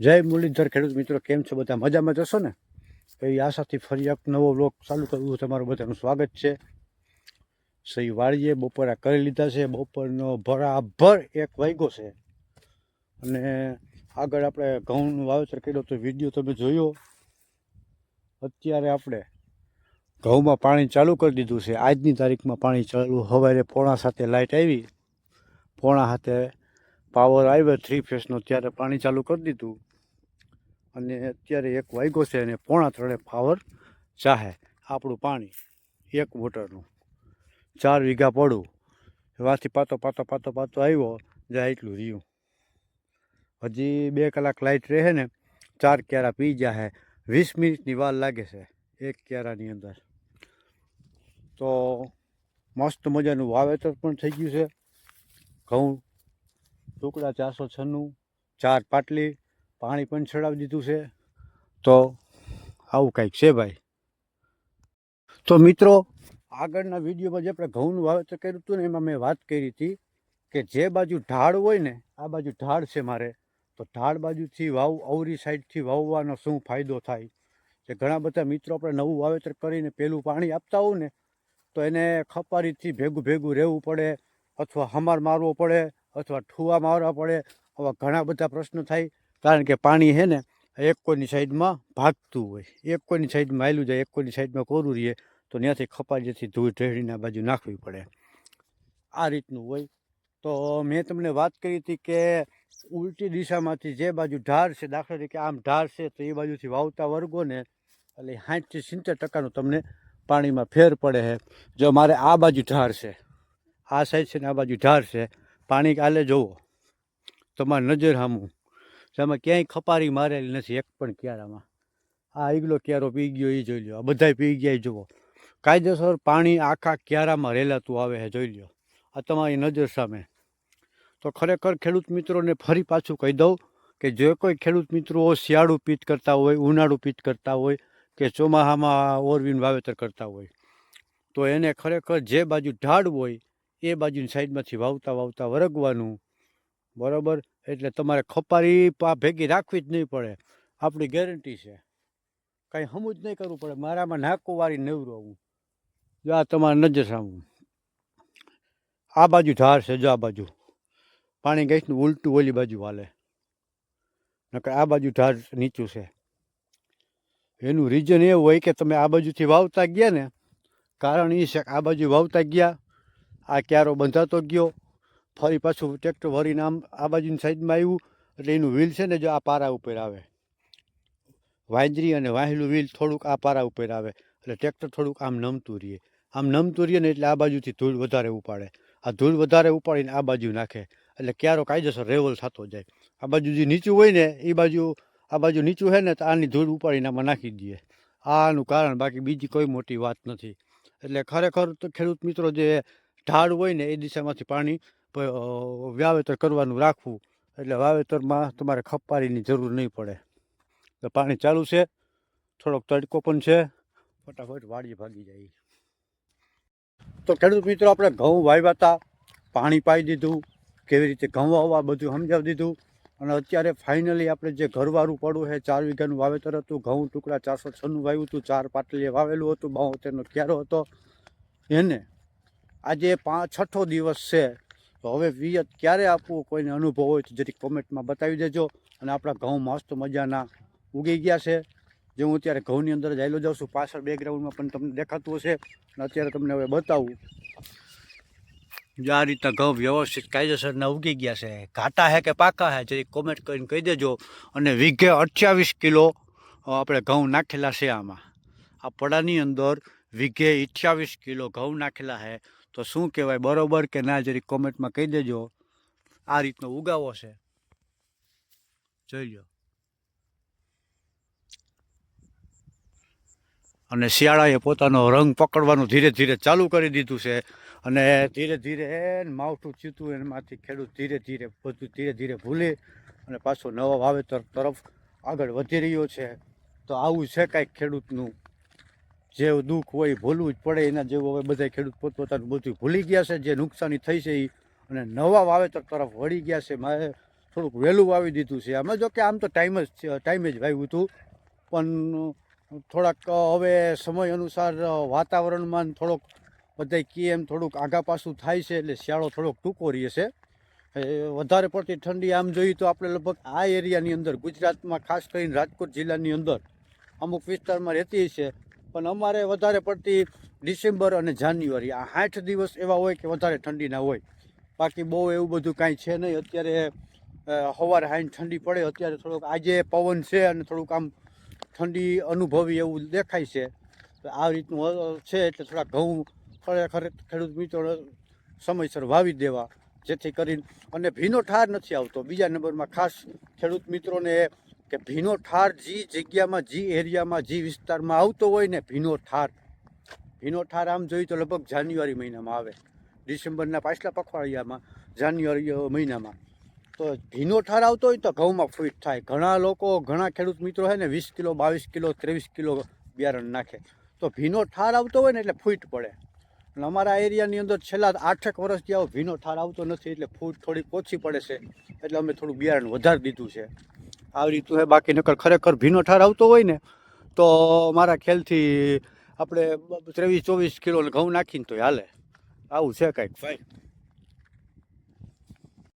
જય મુરલીધર ખેડૂત મિત્રો, કેમ છો બધા? મજામાં જશો ને? એવી આશાથી ફરી એક નવો બ્લોગ ચાલુ કરવું તમારું બધાનું સ્વાગત છે. સહી વાળીએ બપોરા કરી લીધા છે. બપોરનો ભરાભર એક વાગ્યો છે. અને આગળ આપણે ઘઉંનું વાવેતર કર્યો તો વીડિયો તમે જોયો. અત્યારે આપણે ઘઉંમાં પાણી ચાલુ કરી દીધું છે. આજની તારીખમાં પાણી ચાલુ. સવારે પોણા સાથે લાઇટ આવી. પોણા સાથે પાવર આવ્યો. થ્રી ફેસનો ત્યારે પાણી ચાલુ કરી દીધું. અને અત્યારે એક વાગ્યો છે અને પોણા ત્રણે પાવર ચાહે આપણું પાણી, એક મોટરનું ચાર વીઘા પડું. એવાથી પાતો પાતો પાતો પાતો આવ્યો જાય એટલું રહ્યું. હજી બે કલાક લાઇટ રહે ને, ચાર ક્યારા પી જાય વીસ મિનિટની વાર લાગે છે, એક ક્યારાની અંદર. તો મસ્ત મજાનું વાવેતર પણ થઈ ગયું છે. ઘઉં, ટુકડા ચારસો છન્નું, ચાર પાટલી પાણી પણ ચડાવી દીધું છે. તો આવું કંઈક છે ભાઈ? તો મિત્રો, આગળના વિડીયોમાં જે આપણે ઘઉંનું વાવેતર કર્યું હતું ને, એમાં મેં વાત કરી હતી કે જે બાજુ ઢાળ હોય ને, આ બાજુ ઢાળ છે મારે. તો ઢાળ બાજુથી વાવ અવરી સાઈડથી વાવવાનો શું ફાયદો થાય? કે ઘણા બધા મિત્રો આપણે નવું વાવેતર કરીને પેલું પાણી આપતા હોઉં ને, તો એને ખપારીથી ભેગું ભેગું રહેવું પડે, અથવા હમાર મારવો પડે, અથવા ઠુવા મારવા પડે, આવા ઘણા બધા પ્રશ્નો થાય. કારણ કે પાણી છે ને, એક કોઈની સાઈડમાં ભાગતું હોય. એક કોઈની સાઈડમાં આવેલું જાય, એક કોઈની સાઈડમાં કોરું રહીએ તો ત્યાંથી ખપારીથી ધૂળ ઢેળીના બાજુ નાખવી પડે. આ રીતનું હોય. તો મેં તમને વાત કરી હતી કે ઉલટી દિશામાંથી જે બાજુ ઢાર છે, દાખલા તરીકે આમ ઢાર છે, તો એ બાજુથી વાવતા વર્ગો ને, એટલે સાઠથી સિત્તેર ટકાનું તમને પાણીમાં ફેર પડે છે. જો મારે આ બાજુ ઢાર છે, આ સાઈડ છે ને આ બાજુ ઢાર છે, પાણી કાલે જુઓ તમારી નજર સામું જેમાં ક્યાંય ખપારી મારેલી નથી, એક પણ ક્યારામાં. આ ઈગલો ક્યારો પી ગયો એ જોઈ લો આ બધાય પી ગયા જુઓ. કાયદેસર પાણી આખા ક્યારામાં રેલાતું આવે છે જોઈ લો આ તમારી નજર સામે. તો ખરેખર ખેડૂત મિત્રોને ફરી પાછું કહી દઉં કે જે કોઈ ખેડૂત મિત્રો શિયાળું પીત કરતા હોય, ઉનાળું પીત કરતા હોય કે ચોમાસામાં ઓરવીન વાવેતર કરતા હોય, તો એને ખરેખર જે બાજુ ઢાળ હોય એ બાજુની સાઈડમાંથી વાવતા વાવતા વરગવાનું. બરાબર? એટલે તમારે ખપારી પા ભેગી રાખવી જ નહીં પડે. આપણી ગેરંટી છે. કાંઈ હમું જ નહીં કરવું પડે. મારામાં નાકું વારી નવરો હું જો આ તમારે નજર સામું આ બાજુ ધાર છે, જો આ બાજુ. પાણી ગેસનું ઉલટું ઓલી બાજુ હાલે. નકર આ બાજુ ધાર નીચું છે. એનું રીઝન એવું હોય કે તમે આ બાજુથી વાવતા ગયા ને, કારણ એ છે આ બાજુ વાવતા ગયા, આ ક્યારો બંધાતો ગયો ફરી પાછું ટ્રેક્ટર ભરીને આમ આ બાજુની સાઈડમાં આવ્યું, એટલે એનું વ્હીલ છે ને જો આ પારા ઉપર આવે. વાંજરી અને વાહેલું વ્હીલ થોડુંક આ પારા ઉપર આવે, એટલે ટ્રેક્ટર થોડુંક આમ નમતું રહીએ આમ નમતું રહીએ ને એટલે આ બાજુથી ધૂળ વધારે ઉપાડે. આ ધૂળ વધારે ઉપાડીને આ બાજુ નાખે, એટલે ક્યારો કાયદેસર રેવલ થતો જાય. આ બાજુ જે નીચું હોય ને, એ બાજુ, આ બાજુ નીચું છે ને, તો આની ધૂળ ઉપાડીને આમાં નાખી દઈએ આનું કારણ બાકી બીજી કોઈ મોટી વાત નથી. એટલે ખરેખર તો ખેડૂત મિત્રો જે ઢાળ હોય ને, એ દિશામાંથી પાણી વાવેતર કરવાનું રાખવું. એટલે વાવેતરમાં તમારે ખપારીની જરૂર નહીં પડે. તો પાણી ચાલુ છે, થોડોક તડકો પણ છે, ફટાફટ વાડી ભાગી જાય. તો ખેડૂત મિત્રો, આપણે ઘઉં વાવ્યા હતા, પાણી પાઈ દીધું, કેવી રીતે ઘઉં વાવવા બધું સમજાવી દીધું. અને અત્યારે ફાઇનલી આપણે જે ઘરવાળું પડવું છે, ચાર વીઘાનું વાવેતર હતું, ઘઉં ટુકડા ચારસો છનું વાવ્યું હતું, ચાર પાટલીએ વાવેલું હતું, બાવતેરનો ક્યારો હતો. એને આજે પાંચ છઠ્ઠો દિવસ છે તો હવે વિયત ક્યારે આપવું, કોઈને અનુભવ હોય તો જરીક કોમેન્ટમાં બતાવી દેજો. અને આપણા ઘઉં મસ્ત મજાના ઉગી ગયા છે. જે હું અત્યારે ઘઉંની અંદર જ આવેલો જાઉં છું, પાછળ બેકગ્રાઉન્ડમાં પણ તમને દેખાતું હશે. અને અત્યારે તમને હવે બતાવું. જો આ રીતના ઘઉં વ્યવસ્થિત કાયદેસરના ઉગી ગયા છે. ઘાટા હે કે પાકા હે, જરીક કોમેન્ટ કરીને કહી દેજો. અને વીઘે અઠ્યાવીસ કિલો આપણે ઘઉં નાખેલા છે આમાં. આ પડાની અંદર વીઘે અઠ્યાવીસ કિલો ઘઉં નાખેલા છે તો શું કહેવાય, બરોબર કે ના જરી કોમેન્ટમાં કહી દેજો. આ રીતનો ઉગાવો છે. જોઈ લો અને શિયાળાએ પોતાનો રંગ પકડવાનું ધીરે ધીરે ચાલુ કરી દીધું છે. અને ધીરે ધીરે માવઠું ચીતું એમાંથી ખેડૂત ધીરે ધીરે બધું ધીરે ધીરે ભૂલી અને પાછો નવા વાવેતર તરફ આગળ વધી રહ્યો છે. તો આવું છે કાંઈક ખેડૂતનું જે દુઃખ હોય ભૂલવું જ પડે. એના જેવું હવે બધા ખેડૂત પોતપોતાનું બધું ભૂલી ગયા છે. જે નુકસાની થઈ છે એ અને નવા વાવેતર તરફ વળી ગયા છે. મારે થોડુંક વહેલું વાવી દીધું છે. આમાં જો કે આમ તો ટાઈમ જ ટાઈમે જ વાવ્યું હતું. પણ થોડાક હવે સમય અનુસાર વાતાવરણમાં થોડોક બધા એમ થોડુંક આગા પાછું થાય છે એટલે શિયાળો થોડોક ટૂંકો રહે છે. વધારે પડતી ઠંડી આમ જોઈએ તો આપણે લગભગ આ એરિયાની અંદર ગુજરાતમાં ખાસ કરીને રાજકોટ જિલ્લાની અંદર અમુક વિસ્તારમાં રહેતી છે પણ અમારે વધારે પડતી ડિસેમ્બર અને જાન્યુઆરી, આ આઠ દિવસ એવા હોય કે વધારે ઠંડીના હોય. બાકી બહુ એવું બધું કાંઈ છે નહીં. અત્યારે સવારે હાઈને ઠંડી પડે, અત્યારે થોડુંક આજે પવન છે અને થોડુંક આમ ઠંડી અનુભવી એવું દેખાય છે. આ રીતનું છે એટલે થોડા ઘઉં ખરેખર ખેડૂત મિત્રો સમયસર વાવી દેવા, જેથી કરીને, અને ભીનો ઠાર નથી આવતો. બીજા નંબરમાં ખાસ ખેડૂત મિત્રોને કે ભીનો ઠાર જે જગ્યામાં, જે એરિયામાં, જે વિસ્તારમાં આવતો હોય ને ભીનો ઠાર. ભીનો ઠાર આમ જોઈએ તો લગભગ જાન્યુઆરી મહિનામાં આવે. ડિસેમ્બરના પાછલા પખવાડિયામાં, જાન્યુઆરી મહિનામાં. તો ભીનો ઠાર આવતો હોય તો ઘઉંમાં ફૂટ થાય. ઘણા લોકો, ઘણા ખેડૂત મિત્રો છે ને વીસ કિલો, બાવીસ કિલો, ત્રેવીસ કિલો બિયારણ નાખે. તો ભીનો ઠાર આવતો હોય ને એટલે ફૂટ પડે. અમારા એરિયાની અંદર છેલ્લા આઠેક વર્ષથી આવો ભીનો ઠાર આવતો નથી એટલે ફૂટ થોડીક ઓછી પડે છે. એટલે અમે થોડું બિયારણ વધારી દીધું છે. આવી રીતનું છે બાકી નકર ખરેખર ભીનો ઠાર આવતો હોય ને, તો મારા ખ્યાલથી આપણે ત્રેવીસ ચોવીસ કિલો ઘઉં નાખીને તો હાલે. આવું છે કાંઈક. ભાઈ